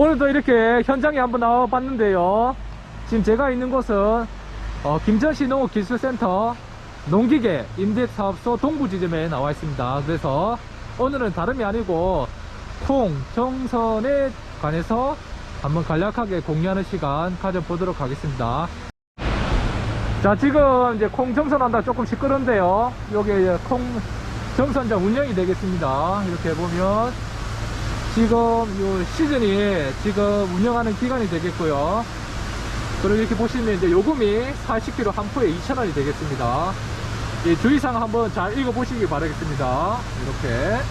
오늘도 이렇게 현장에 한번 나와 봤는데요. 지금 제가 있는 곳은 어, 김전시 농업기술센터 농기계 임대사업소 동부지점에 나와 있습니다. 그래서 오늘은 다름이 아니고 콩 정선에 관해서 한번 간략하게 공유하는 시간 가져보도록 하겠습니다. 자 지금 이제 콩 정선한다 조금 시끄러운데요. 여기 콩 정선장 운영이 되겠습니다. 이렇게 보면 지금 요 시즌이 지금 운영하는 기간이 되겠고요. 그리고 이렇게 보시면 이제 요금이 40kg 한 포에 2,000원이 되겠습니다. 이 주의사항 한번 잘 읽어보시기 바라겠습니다. 이렇게.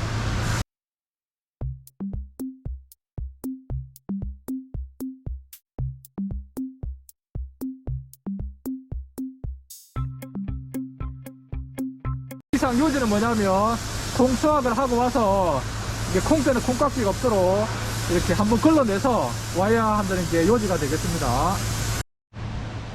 이상 요지는 뭐냐면 콩 수확을 하고 와서 이게 콩때는 콩깍지가 없도록 이렇게 한번 걸러내서 와야 한다는 게 요지가 되겠습니다.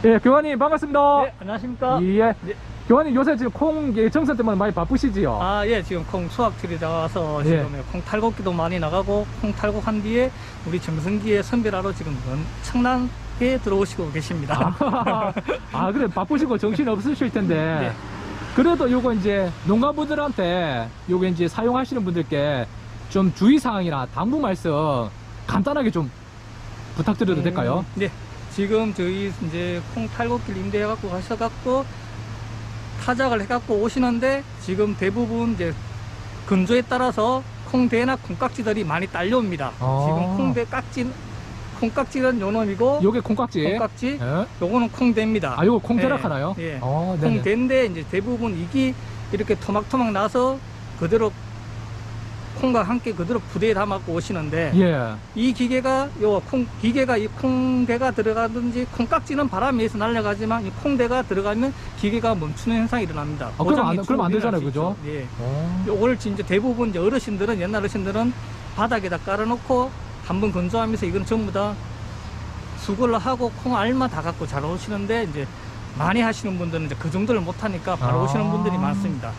예, 교환님 반갑습니다. 네, 안녕하십니까? 예. 네. 교환님 요새 지금 콩 예, 정선 때문에 많이 바쁘시지요? 아, 예, 지금 콩 수확철이 나와서 예. 지금 콩 탈곡기도 많이 나가고 콩 탈곡한 뒤에 우리 정성기에 선별하러 지금 엄청나게 들어오시고 계십니다. 아, 아, 그래 바쁘시고 정신 없으실 텐데. 네. 그래도 요거 이제 농가분들한테 요거 이제 사용하시는 분들께 좀 주의사항이나 당부 말씀 간단하게 좀 부탁드려도 음, 될까요? 네. 지금 저희 이제 콩 탈곡기를 임대해갖고 가셔갖고 타작을 해갖고 오시는데 지금 대부분 이제 근조에 따라서 콩대나 콩깍지들이 많이 딸려옵니다. 아. 지금 콩대 깍지, 콩깍지는 요 놈이고 요게 콩깍지. 콩깍지, 예? 요거는 콩대입니다. 아, 요거 콩대락 예, 하나요? 예. 어, 네네. 콩대인데 이제 대부분 이게 이렇게 토막토막 나서 그대로 콩과 함께 그대로 부대에 담아고 오시는데 예. 이 기계가 요 콩 기계가 이 콩대가 들어가든지 콩깍지는 바람에 의해서 날아가지만 이 콩대가 들어가면 기계가 멈추는 현상이 일어납니다. 아, 그럼 안- 그럼 안 되잖아요, 수 그죠? 예. 어. 요걸 이제 대부분 이제 어르신들은 옛날 어르신들은 바닥에다 깔아놓고 한번 건조하면서 이건 전부 다 수거를 하고 콩 알만 다 갖고 잘 오시는데 이제 많이 하시는 분들은 이제 그 정도를 못 하니까 바로 아. 오시는 분들이 많습니다.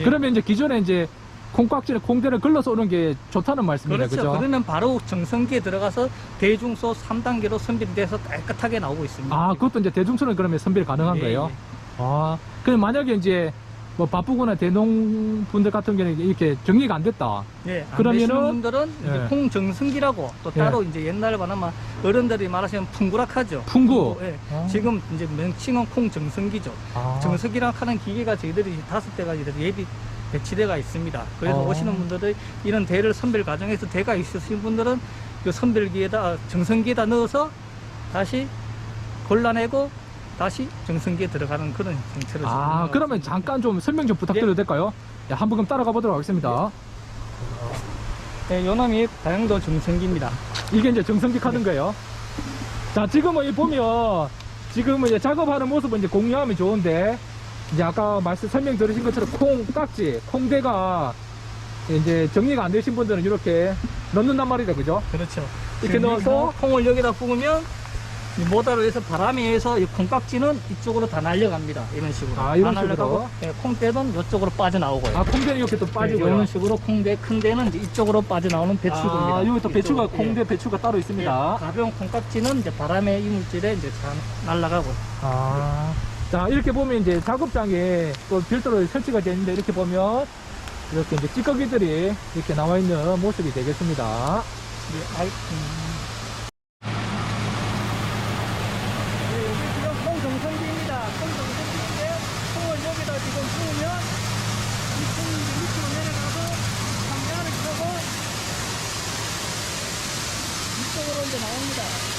예. 그러면 이제 기존에 이제 콩깍지를 콩대를 걸러서 오는 게 좋다는 말씀이네요. 그렇죠. 그죠? 그러면 바로 정성기에 들어가서 대중소 3단계로 선별돼서 깨끗하게 나오고 있습니다. 아, 그것도 이제 대중소는 그러면 선별 가능한 예, 거예요? 예. 아, 그럼 만약에 이제 뭐 바쁘거나 대농 분들 같은 경우는 이렇게 정리가 안 됐다. 예, 안 그러면은- 분들은 이제 예. 콩정성기라고 또 예. 따로 이제 옛날에 말하면 어른들이 말하시면 풍구락하죠. 풍구. 예. 어. 지금 이제 명칭은 콩정성기죠. 아. 정석이랑 하는 기계가 저희들이 다섯 대가 예비 배치대가 있습니다. 그래서 어. 오시는 분들은 이런 대를 선별 과정에서 대가 있으신 분들은 그 선별기에다 정성기에다 넣어서 다시 골라내고 다시 정성기에 들어가는 그런 형태로 아, 지금 그러면 잠깐 좀 설명 좀 부탁드려도 될까요? 야, 한번 그럼 따라가 보도록 하겠습니다. 네, 요놈이 다용도 정성기입니다. 이게 이제 정성기 하는 거예요. 자, 지금은 이 보면 지금은 이제 작업하는 모습은 이제 공유하면 좋은데 이제 아까 말씀 설명 들으신 것처럼 콩 깍지, 콩대가 이제 정리가 안 되신 분들은 이렇게 넣는단 말이다, 그죠? 그렇죠. 이렇게 넣어서 콩을 여기다 부으면 이 모다로 해서 바람에 의해서 이 콩깍지는 이쪽으로 다 날려갑니다. 이런 식으로. 아, 이런 다 식으로? 예, 콩대는 이쪽으로 빠져나오고요. 아, 콩대는 이렇게 또 네, 빠지고요. 이런 식으로 콩대 큰 대는 이제 이쪽으로 빠져나오는 배출구입니다. 아, 여기 또 배추가 콩대 배추가 따로 예. 있습니다. 예, 가벼운 콩깍지는 이제 바람의 이물질에 이제 다 날아가고. 아. 자 이렇게 보면 이제 작업장에 또 별도로 설치가 되는데 이렇게 보면 이렇게 이제 찌꺼기들이 이렇게 나와 있는 모습이 되겠습니다. 네, 아이, 이쪽으로 이제 나옵니다.